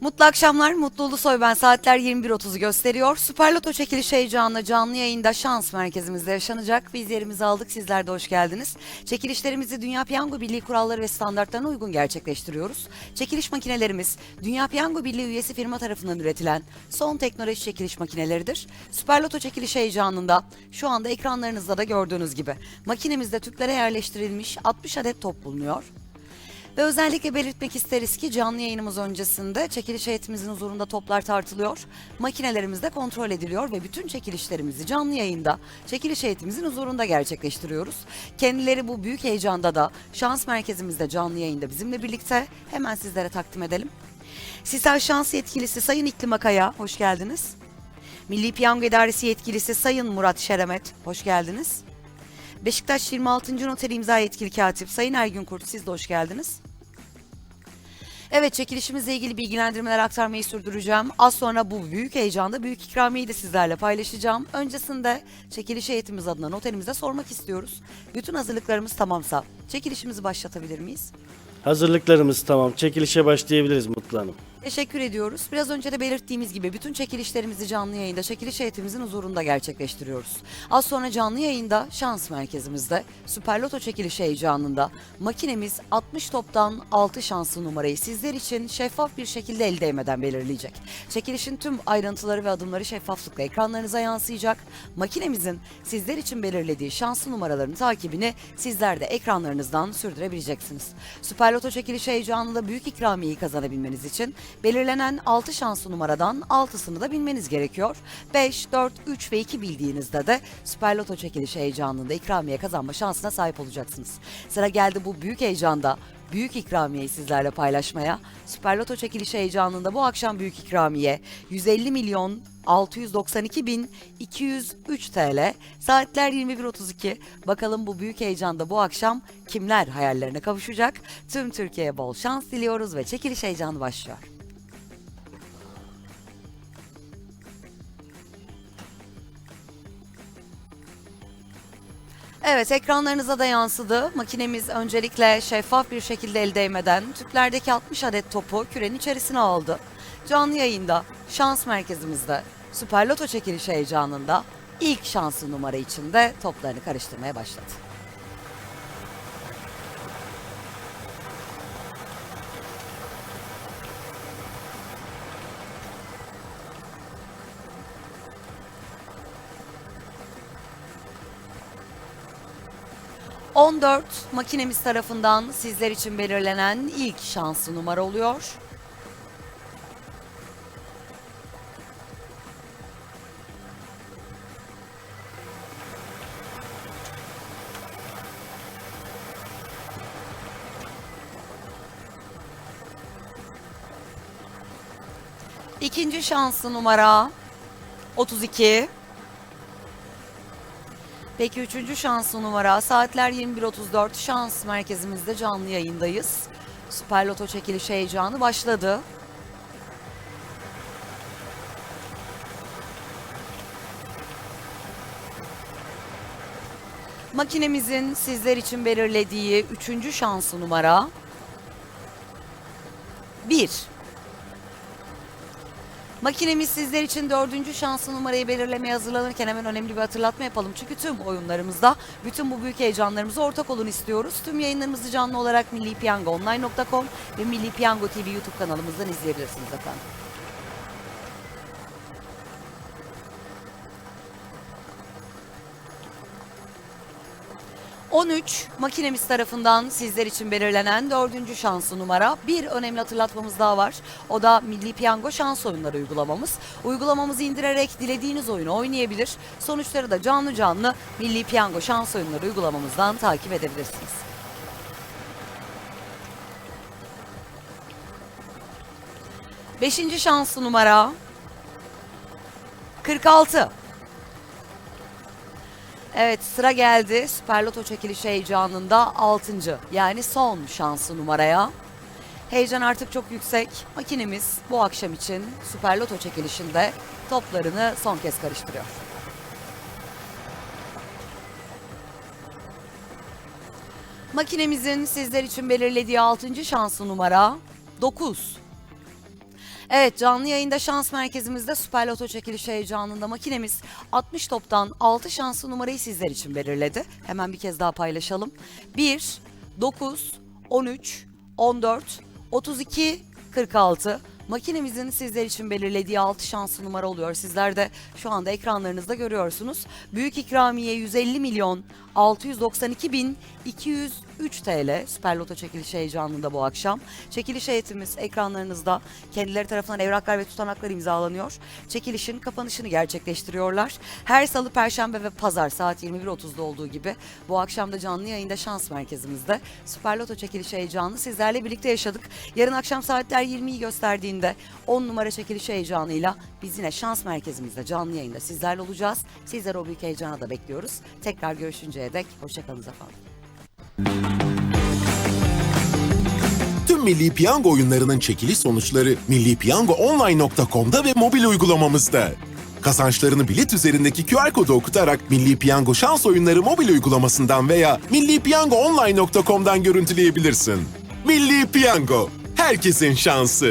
Mutlu akşamlar, Mutlu Ulusoy ben. Saatler 21.30'u gösteriyor. Süper Loto çekiliş heyecanı canlı yayında şans merkezimizde yaşanacak. Biz yerimizi aldık, sizler de hoş geldiniz. Çekilişlerimizi Dünya Piyango Birliği kuralları ve standartlarına uygun gerçekleştiriyoruz. Çekiliş makinelerimiz Dünya Piyango Birliği üyesi firma tarafından üretilen son teknoloji çekiliş makineleridir. Süper Loto çekiliş heyecanında şu anda ekranlarınızda da gördüğünüz gibi makinemizde tüplere yerleştirilmiş 60 adet top bulunuyor. Ve özellikle belirtmek isteriz ki canlı yayınımız öncesinde çekiliş heyetimizin huzurunda toplar tartılıyor, makinelerimiz de kontrol ediliyor ve bütün çekilişlerimizi canlı yayında çekiliş heyetimizin huzurunda gerçekleştiriyoruz. Kendileri bu büyük heyecanda da şans merkezimizde canlı yayında bizimle birlikte hemen sizlere takdim edelim. Sisal Şans Yetkilisi Sayın İklim Akaya, hoş geldiniz. Milli Piyango İdaresi Yetkilisi Sayın Murat Şeremet, hoş geldiniz. Beşiktaş 26. Noteri İmza Yetkili Katip Sayın Ergün Kurt, siz de hoş geldiniz. Evet çekilişimizle ilgili bilgilendirmeler aktarmayı sürdüreceğim. Az sonra bu büyük heyecanda büyük ikramiyeyi de sizlerle paylaşacağım. Öncesinde çekiliş heyetimiz adına noterimize sormak istiyoruz. Bütün hazırlıklarımız tamamsa çekilişimizi başlatabilir miyiz? Hazırlıklarımız tamam. Çekilişe başlayabiliriz Mutlu Hanım. Teşekkür ediyoruz. Biraz önce de belirttiğimiz gibi bütün çekilişlerimizi canlı yayında çekiliş heyetimizin huzurunda gerçekleştiriyoruz. Az sonra canlı yayında şans merkezimizde Süper Loto çekiliş heyecanında makinemiz 60 toptan 6 şanslı numarayı sizler için şeffaf bir şekilde el değmeden belirleyecek. Çekilişin tüm ayrıntıları ve adımları şeffaflıkla ekranlarınıza yansıyacak. Makinemizin sizler için belirlediği şanslı numaraların takibini sizler de ekranlarınızdan sürdürebileceksiniz. Süper Loto çekiliş heyecanında büyük ikramiyeyi kazanabilmeniz için belirlenen 6 şanslı numaradan 6'sını da bilmeniz gerekiyor. 5, 4, 3 ve 2 bildiğinizde de Süper Loto çekiliş heyecanında ikramiye kazanma şansına sahip olacaksınız. Sıra geldi bu büyük heyecanda büyük ikramiyeyi sizlerle paylaşmaya. Süper Loto çekiliş heyecanında bu akşam büyük ikramiye 150 milyon 692 bin 203 TL. Saatler 21.32. Bakalım bu büyük heyecanda bu akşam kimler hayallerine kavuşacak? Tüm Türkiye'ye bol şans diliyoruz ve çekiliş heyecanı başlıyor. Evet ekranlarınıza da yansıdı. Makinemiz öncelikle şeffaf bir şekilde el değmeden tüplerdeki 60 adet topu kürenin içerisine aldı. Canlı yayında şans merkezimizde Süper Loto çekiliş heyecanında ilk şanslı numara içinde toplarını karıştırmaya başladı. ...14 makinemiz tarafından sizler için belirlenen ilk şanslı numara oluyor. İkinci şanslı numara 32. Peki üçüncü şanslı numara saatler 21.34 şans merkezimizde canlı yayındayız. Süper Loto çekiliş heyecanı başladı. Makinemizin sizler için belirlediği üçüncü şanslı numara 1. Makinemiz sizler için dördüncü şanslı numarayı belirlemeye hazırlanırken hemen önemli bir hatırlatma yapalım. Çünkü tüm oyunlarımızda bütün bu büyük heyecanlarımıza ortak olun istiyoruz. Tüm yayınlarımızı canlı olarak millipiyangoonline.com ve Milli Piyango TV YouTube kanalımızdan izleyebilirsiniz efendim. 13 makinemiz tarafından sizler için belirlenen dördüncü şanslı numara. Bir önemli hatırlatmamız daha var. O da Milli Piyango şans oyunları uygulamamız. Uygulamamızı indirerek dilediğiniz oyunu oynayabilir. Sonuçları da canlı canlı Milli Piyango şans oyunları uygulamamızdan takip edebilirsiniz. Beşinci şanslı numara 46. Evet sıra geldi Süper Loto çekilişi heyecanında 6. yani son şanslı numaraya. Heyecan artık çok yüksek. Makinemiz bu akşam için Süper Loto çekilişinde toplarını son kez karıştırıyor. Makinemizin sizler için belirlediği 6. şanslı numara 9. Evet canlı yayında şans merkezimizde Süper Loto çekilişi heyecanında makinemiz 60 toptan 6 şanslı numarayı sizler için belirledi. Hemen bir kez daha paylaşalım. 1, 9, 13, 14, 32, 46. Makinemizin sizler için belirlediği 6 şanslı numara oluyor. Sizler de şu anda ekranlarınızda görüyorsunuz. Büyük ikramiye 150 milyon 692 bin 203 TL Süper Loto çekilişi heyecanında bu akşam. Çekiliş heyetimiz ekranlarınızda kendileri tarafından evraklar ve tutanaklar imzalanıyor. Çekilişin kapanışını gerçekleştiriyorlar. Her salı, perşembe ve pazar saat 21.30'da olduğu gibi bu akşam da canlı yayında şans merkezimizde Süper Loto çekilişi heyecanını sizlerle birlikte yaşadık. Yarın akşam saatler 20'yi gösterdiğinde 10 numara çekilişi heyecanıyla biz yine şans merkezimizde canlı yayında sizlerle olacağız. Sizleri o büyük heyecana da bekliyoruz. Tekrar görüşünceye dek hoşçakalınız efendim. Tüm Milli Piyango oyunlarının çekiliş sonuçları millipiyangoonline.com'da ve mobil uygulamamızda. Kazançlarını bilet üzerindeki QR kodu okutarak Milli Piyango şans oyunları mobil uygulamasından veya millipiyangoonline.com'dan görüntüleyebilirsin. Milli Piyango, herkesin şansı.